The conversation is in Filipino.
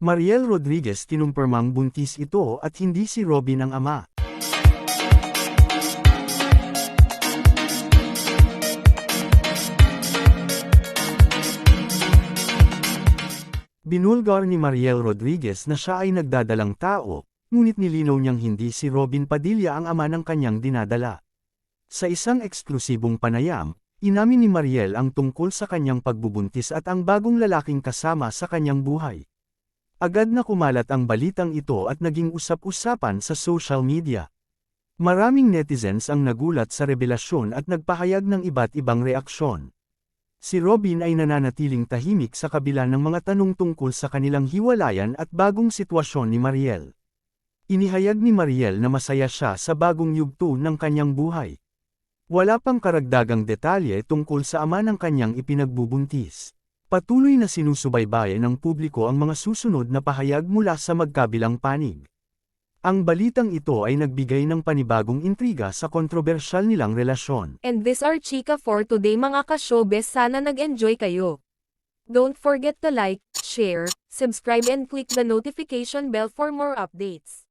Mariel Rodriguez kinumpirmang buntis ito at hindi si Robin ang ama. Binulgar ni Mariel Rodriguez na siya ay nagdadalang tao, ngunit nilinaw niyang hindi si Robin Padilla ang ama ng kanyang dinadala. Sa isang eksklusibong panayam, inamin ni Mariel ang tungkol sa kanyang pagbubuntis at ang bagong lalaking kasama sa kanyang buhay. Agad na kumalat ang balitang ito at naging usap-usapan sa social media. Maraming netizens ang nagulat sa revelasyon at nagpahayag ng iba't ibang reaksyon. Si Robin ay nananatiling tahimik sa kabila ng mga tanong tungkol sa kanilang hiwalayan at bagong sitwasyon ni Mariel. Inihayag ni Mariel na masaya siya sa bagong yugto ng kanyang buhay. Wala pang karagdagang detalye tungkol sa ama ng kanyang ipinagbubuntis. Patuloy na sinusubaybayan ng publiko ang mga susunod na pahayag mula sa magkabilang panig. Ang balitang ito ay nagbigay ng panibagong intriga sa kontrobersyal nilang relasyon. And this are Chika for today mga ka-showbiz sana nag-enjoy kayo. Don't forget to like, share, subscribe and click the notification bell for more updates.